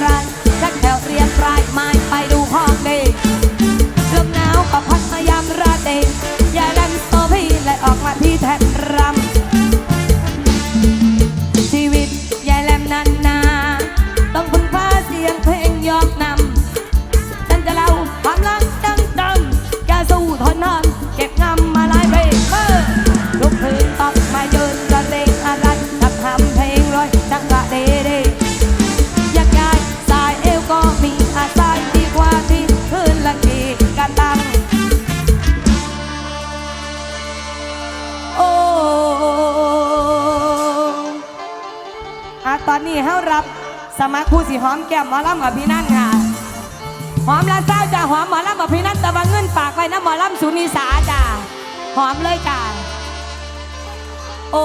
рай ิหอมแก้มหมอลำกับพี่นั่นค่ะ หอมละเศ้าจ้าหอมหมอลำกับพี่นั่นตะวันเงินปากไว้นะหมอลำสุนีสาจ้าหอมเลยจ้าโอ้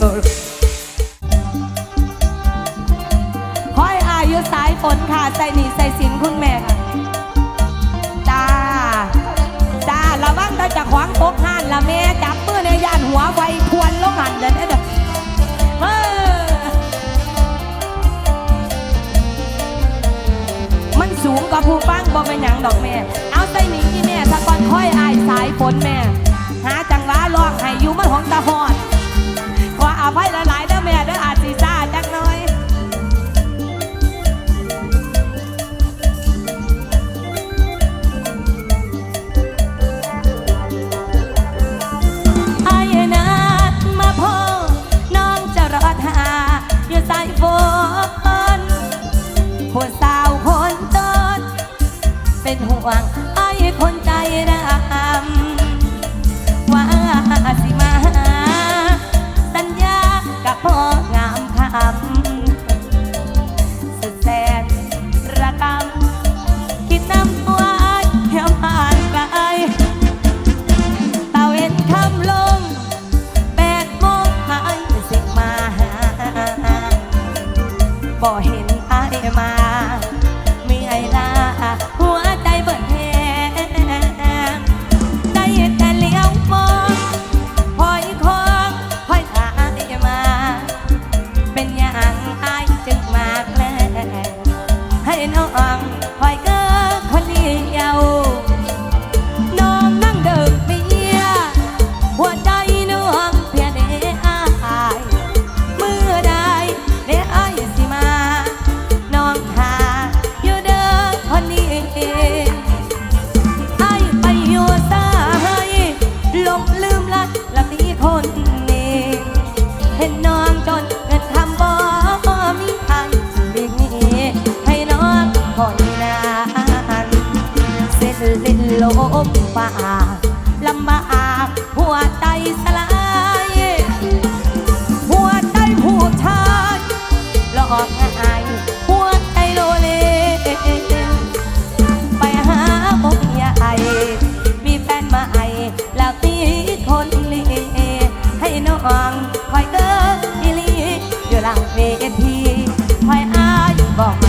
Oh. ลืมละละตีคนนี้เห็นน้องจนเงินทำบ่มีทางเลี้งนี้ให้น้องคนนานเสร็จเล่นลบป่า กองคอยเตอร์อีลีอยู่หลังเวทีคอยอายบอก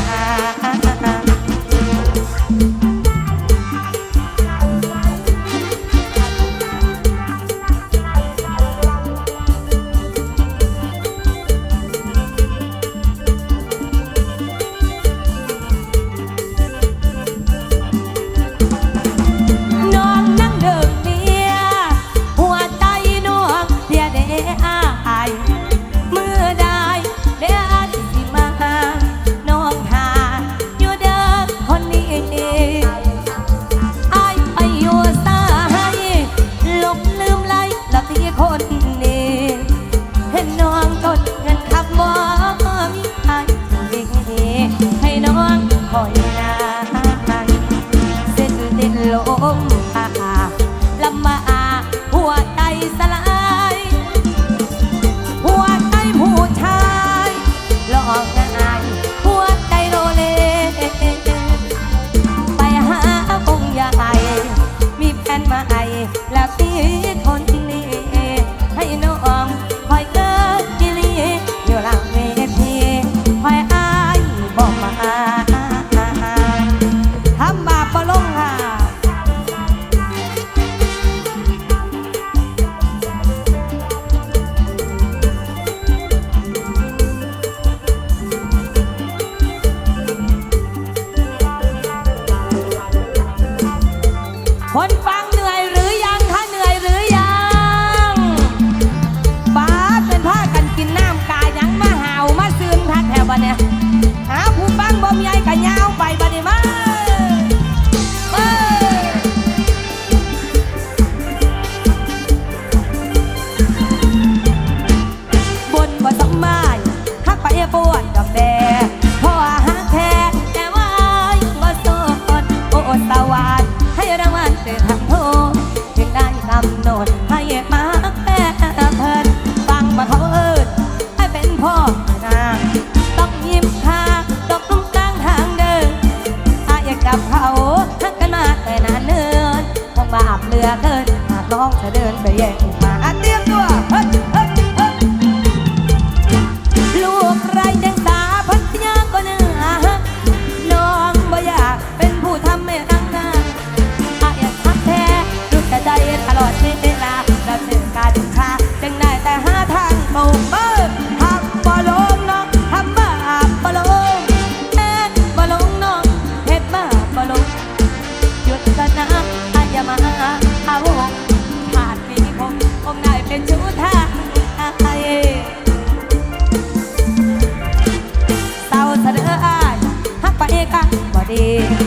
เอง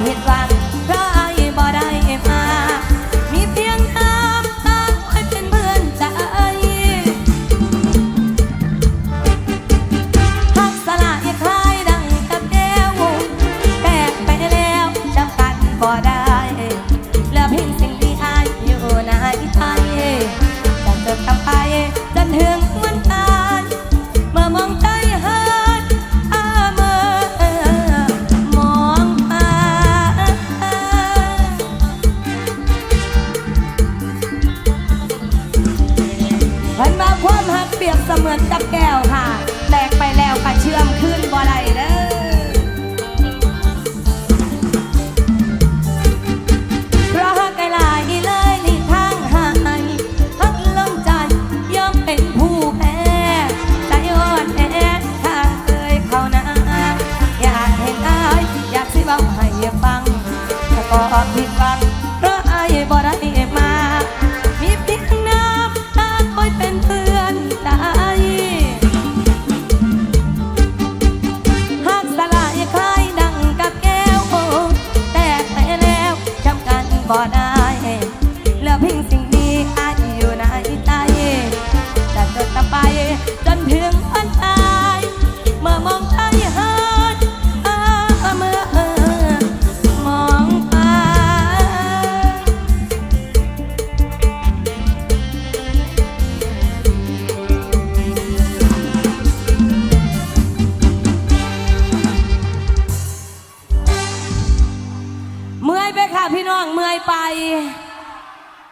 ขอผิดหวัง